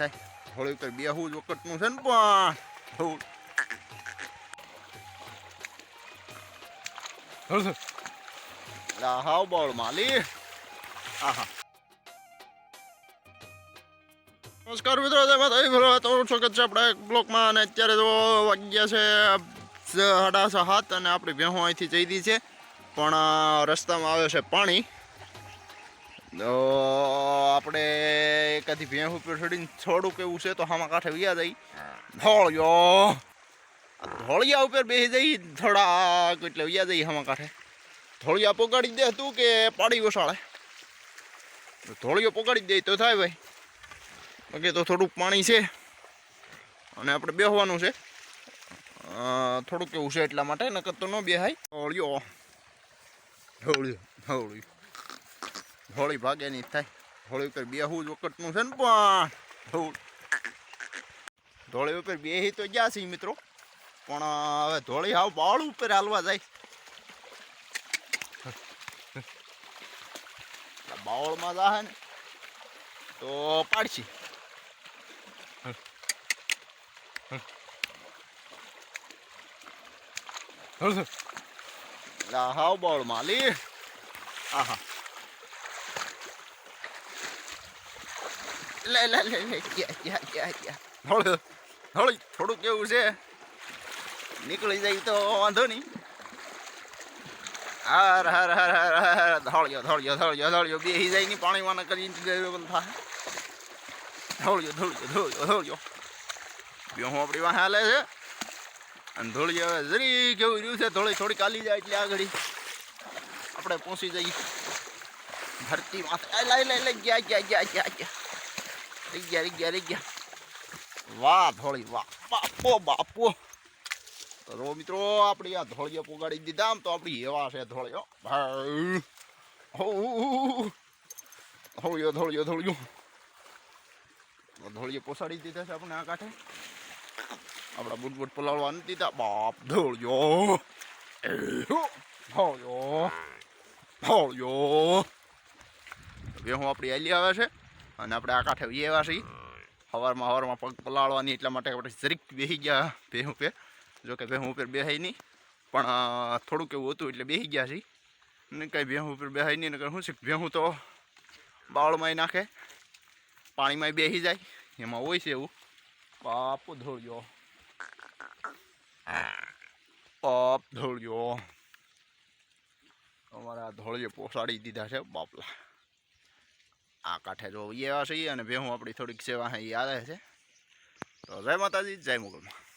થાય. થોડી ઉપર બેહુ જ વખતનું છે ને પણ. હાવ બોલ માલી. આહા. નમસ્કાર મિત્રો જય માતા ભરો તો સ્વાગત છે આપણા એક બ્લોકમાં. અને અત્યારે તો વાગ્યા છે સાડા સાત અને આપણી ભેહું અહીંથી જઈ દી છે. પણ રસ્તામાં આવે છે પાણી. આપણે એકાથી ભેંસ ઉપર ચડીને થોડુંક એવું છે તો હામાં કાંઠે વ્યા જઈ ધોળ્યો. ધોળિયા ઉપર બેસી જઈ થોડાક એટલે વ્યા જઈ હામાં કાંઠે. ધોળિયા પોગાડી દે તું કે પાડી વસાળે? ધોળિયો પોગાડી દે તો થાય ભાઈ. બાકી તો થોડુંક પાણી છે. અને આપણે બેહવાનું છે. થોડુંક એવું છે એટલા માટે નકર તો ન બેહાય. ધોળિયો. ધોળિયો. ધોળિયો. હોળી ભાગે નહીં થાય. હોળી ઉપર બેહવું જ વખતનું છે ને પણ. ધોળી ઉપર બેહી તો ગયા છે મિત્રો. પણ હવે ધોળી હાવ બાળ ઉપર હાલવા જાય. બાવળમાં જાહે ને તો પાડશી. લા હાવ બાવળમાં. લી. આહા. લે લે લે લે યા યા ગયા ગયા થોડું થોડું થોડુંક એવું છે? નીકળી જાય તો વાંધો નહીં. હાર હાર હાર હાર હાર ધોળ્યો ધોળ્યો ધોળ્યો ધોળ્યો. બેસી જાય નહીં પાણીમાં કરીને થાય. ધોળ્યો ધોળ્યો ધોળ્યો, ધોળિયો. બે હું આપણી વાહ હાલે છે. અને ધોળી હવે જરી કેવું રહ્યું છે? ધોળી થોડી કાલી જાય એટલે આગળ. આપણે પહોંચી જઈએ. ધરતી માથે લઈ લઈ લઈ ગયા ગયા ગયા ગયા ગયા. રહી ગયા રહી ગયા રહી ગયા વાહ ધોળી વાહ બાપો બાપો તો મિત્રો, આપણી આ ધોળીઓ પોગાડી દીધા. આમ તો આપણી એવા છે ધોળીઓ ધોળિયો ધોળિયો ધોળીઓ પોસાડી દીધા છે આપણે આ કાંઠે. આપણા બુટ બુટ પલાળવા દીધા. બાપ ધોળિયો ધોળિયો ધોળિયો હવે હું આપણી આલી આવે છે. અને આપણે આ કાંઠે વી આવ્યા છીએ. સવારમાં સવારમાં પગ પલાળવાની એટલા માટે આપણે જરીક બેસી ગયા. ભેહું પે જો કે ઉપર બેસાય નહીં. પણ થોડુંક એવું હતું એટલે બેસી ગયા છીએ. ને કાંઈ ભેહું ઉપર બેસાય નહીં. ને શું છે ભેહું તો બાવળમાંય નાખે. પાણીમાંય બેસી જાય. એમાં હોય છે એવું. પાપ ધોળ્યો. પાપ ધોળ્યો. અમારા ધોળીએ પોસાડી દીધા છે બાપલા. આ કાંઠે જો એવા છીએ અને ભેહું આપણી થોડીક સેવા અહીં આવે છે. તો જય માતાજી, જય મુગલમાં